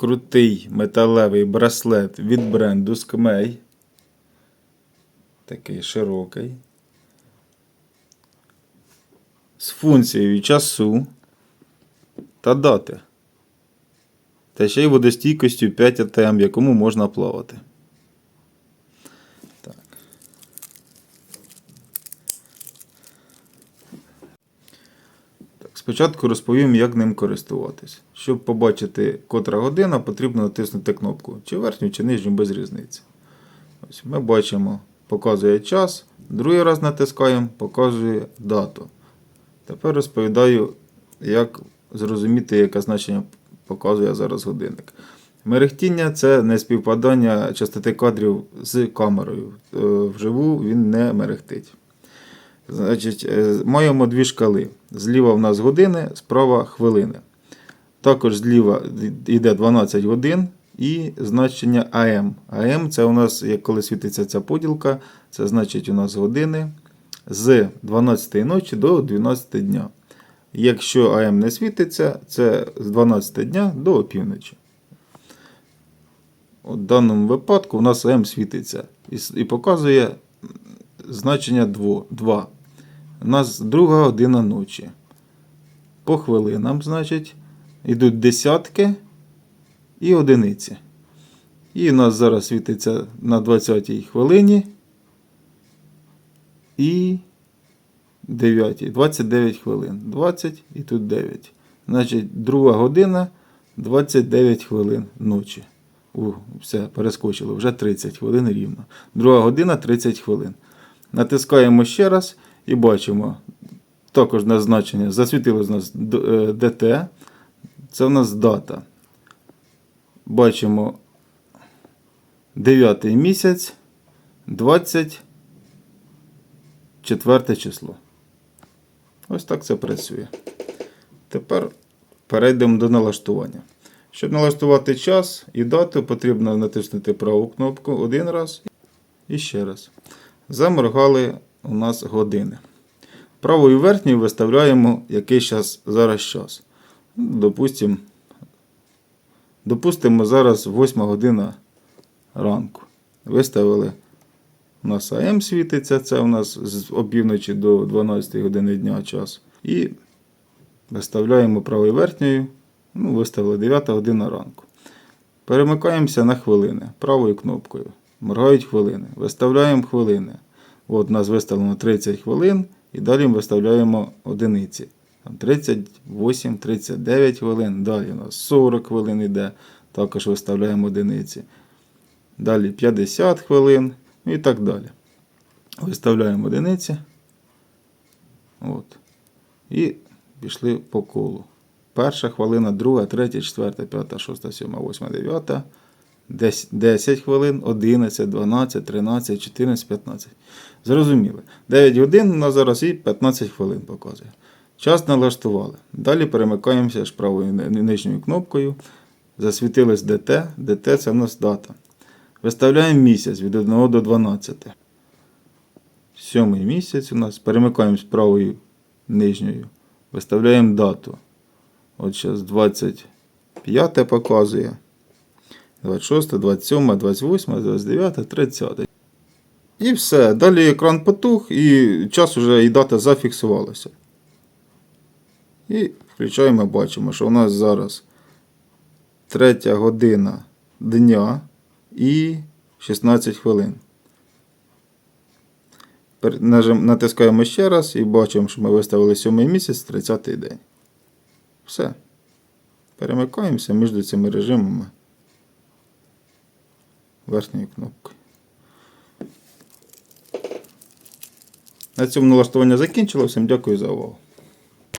крутий металевий браслет від бренду Скмей. Такий широкий. З функцією часу та дати. Та ще й водостійкістю 5 АТМ, в якому можна плавати. Спочатку розповім, як ним користуватись. Щоб побачити, котра година, потрібно натиснути кнопку чи верхню, чи нижню без різниці. Ось Ми бачимо, показує час. Другий раз натискаємо, показує дату. Тепер розповідаю, як зрозуміти, яке значення показує зараз годинник. Мерехтіння це не співпадання частоти кадрів з камерою. Е, Вживу він не мерехтить. Значить, е, маємо дві шкали. Зліва в нас години, справа хвилини. Також зліва йде 12 годин і значення АМ. АМ це у нас, як коли світиться ця поділка, це значить у нас години з 12 ночі до 12 дня. Якщо АМ не світиться, це з 12 дня до опівночі. У даному випадку у нас АМ світиться і, і показує значення 2. У нас друга година ночі. По хвилинам, значить, йдуть десятки і одиниці. І у нас зараз світиться на 20-й хвилині і 9, 29 хвилин. 20 і тут 9. Значить, друга година 29 хвилин ночі. У, все, перескочило, вже 30 хвилин рівно. Друга година 30 хвилин. Натискаємо ще раз і бачимо також на значення. Засвітилось у нас е, ДТ. Це у нас дата. Бачимо 9 місяць 24 число. Ось так це працює. Тепер перейдемо до налаштування. Щоб налаштувати час і дату, потрібно натиснути праву кнопку один раз і ще раз. Заморгали у нас години. Правою верхньою виставляємо який час, зараз час. Допустимо, допустимо, зараз 8 година ранку. Виставили у нас АМ світиться, це у нас з опівночі до 12 години дня час. І виставляємо правою верхньою. Ну, виставили 9 година ранку. Перемикаємося на хвилини правою кнопкою. Моргають хвилини. Виставляємо хвилини. От у нас виставлено 30 хвилин і далі ми виставляємо одиниці. Там 38, 39 хвилин. Далі у нас 40 хвилин йде. Також виставляємо одиниці. Далі 50 хвилин ну і так далі. Виставляємо одиниці. От. І пішли по колу. Перша хвилина, друга, третя, четверта, п'ята, шоста, сьома, восьма, дев'ята. 10 хвилин, 11, 12, 13, 14, 15. Зрозуміли. 9 годин у нас зараз і 15 хвилин показує. Час налаштували. Далі перемикаємося ж правою нижньою кнопкою. Засвітилось ДТ. ДТ це у нас дата. Виставляємо місяць від 1 до 12. Сьомий місяць у нас. Перемикаємось правою нижньою. Виставляємо дату. От зараз 25 показує. 26, 27, 28, 29, 30. І все. Далі екран потух і час уже і дата зафіксувалася. І включаємо, бачимо, що у нас зараз 3 година дня і 16 хвилин. Натискаємо ще раз і бачимо, що ми виставили 7 місяць, 30 день. Все. Перемикаємося між цими режимами верхньою кнопкою. На цьому налаштування закінчилося. Всім дякую за увагу.